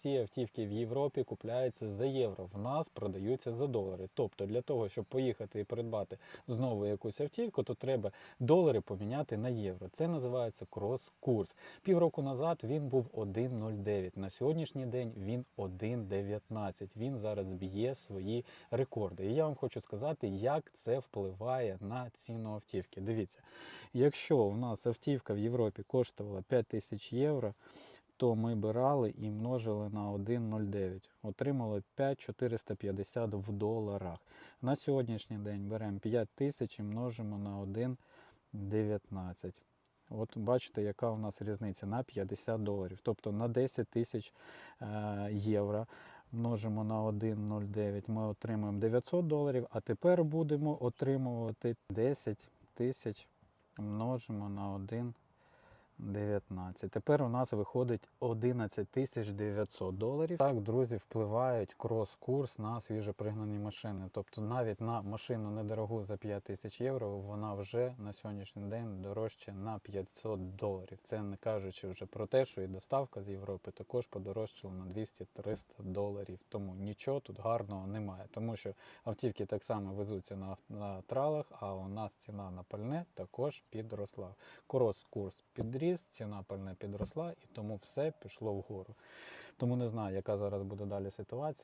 всі автівки в Європі купляються за євро. В нас продаються за долари. Тобто для того, щоб поїхати і придбати знову якусь автівку, то треба долари поміняти на євро. Це називається крос-курс. Півроку назад він був 1,09. На сьогоднішній день він 1,19. Він зараз б'є свої рекорди. І я вам хочу сказати, як це впливає на ціну автівки. Дивіться, якщо в нас автівка в Європі коштувала 5 тисяч євро, то ми брали і множили на 1,09. Отримали 5,450 в доларах. На сьогоднішній день беремо 5 тисяч і множимо на 1,19. От бачите, яка у нас різниця на 50 доларів. Тобто на 10 тисяч е, євро множимо на 1,09, ми отримуємо 900 доларів, а тепер будемо отримувати 10 тисяч множимо на 1,19. Тепер у нас виходить 11 тисяч 900 доларів. Так, друзі, впливають крос-курс на свіжопригнані машини. Тобто навіть на машину недорогу за 5 тисяч євро вона вже на сьогоднішній день дорожче на 500 доларів. Це не кажучи вже про те, що і доставка з Європи також подорожчала на 200-300 доларів. Тому нічого тут гарного немає. Тому що автівки так само везуться на, на тралах, а у нас ціна на пальне також підросла. Крос-курс підріс, ціна пальне підросла, і тому все пішло вгору. Тому не знаю, яка зараз буде далі ситуація.